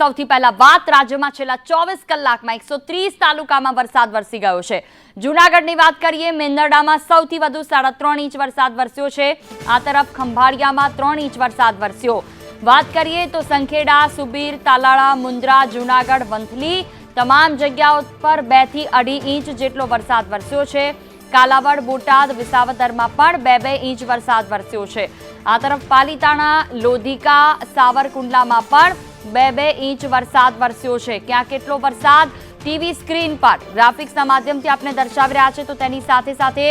સૌથી પહેલા વાત રાજ્યમાં છેલ્લા ચોવીસ કલાકમાં એકસો ત્રીસ તાલુકામાં વરસાદ વરસી ગયો છે. જૂનાગઢની વાત કરીએ, મેંદરડામાં સૌથી વધુ સાડા ત્રણ ઇંચ વરસાદ વરસ્યો છે. આ તરફ ખંભાળિયામાં ત્રણ ઇંચ વરસાદ વરસ્યો. વાત કરીએ તો સંખેડા, સુબીર, તાલાળા મુન્દ્રા જૂનાગઢ, વંથલી તમામ જગ્યાઓ પર બેથી અઢી ઇંચ જેટલો વરસાદ વરસ્યો છે. કાલાવડ, બોટાદ, વિસાવદરમાં પણ બે બે ઇંચ વરસાદ વરસ્યો છે. આ તરફ પાલીતાણા, લોધિકા, સાવરકુંડલામાં પણ બે બે ઇંચ વરસાદ વરસ્યો છે. ક્યાં કેટલો વરસાદ? ટીવી સ્ક્રીન પર. ગ્રાફિક્સના માધ્યમથી આપણે દર્શાવી રહ્યા છે, તો તેની સાથે સાથે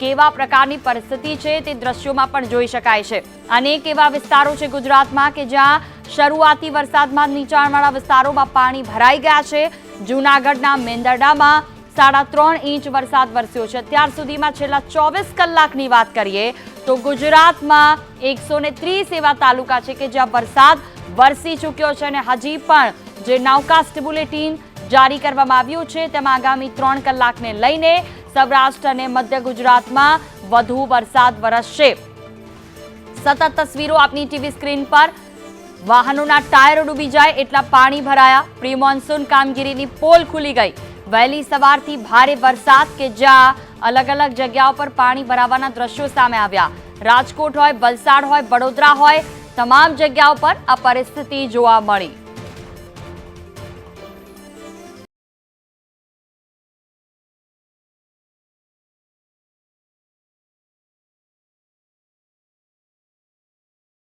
કેવા પ્રકારની પરિસ્થિતિ છે તે દ્રશ્યોમાં પણ જોઈ શકાય છે. અનેક એવા વિસ્તારો છે ગુજરાતમાં કે જ્યાં શરૂઆતી વરસાદમાં નીચાણવાળા વિસ્તારોમાં પાણી ભરાઈ ગયા છે? જૂનાગઢના મેંદરડામાં સાડા ત્રણ ઇંચ વરસાદ વરસ્યો છે. અત્યાર સુધીમાં છેલ્લા ચોવીસ કલાકની વાત કરીએ, તો ગુજરાતમાં એકસો ત્રીસ એવા તાલુકા છે કે જ્યાં વરસાદ વરસી ચૂક્યો છે અને હજી પણ જે નાવકાસ્ટ બુલેટિન જારી કરવામાં આવ્યું છે, તેમાં આગામી ત્રણ કલાકને લઈને સૌરાષ્ટ્ર અને મધ્ય ગુજરાતમાં વધુ વરસાદ વરસશે. સતત તસવીરો આપની ટીવી સ્ક્રીન પર. વાહનોના ટાયરો ડૂબી જાય એટલા પાણી ભરાયા. પ્રી મોન્સૂન કામગીરીની પોલ ખુલી ગઈ. વહેલી સવારથી ભારે વરસાદ કે જ્યાં અલગ અલગ જગ્યાઓ પર પાણી ભરાવાના દ્રશ્યો સામે આવ્યા. રાજકોટ હોય, વલસાડ હોય, વડોદરા હોય તમામ જગ્યાઓ પર આ પરિસ્થિતિ જોવા મળી.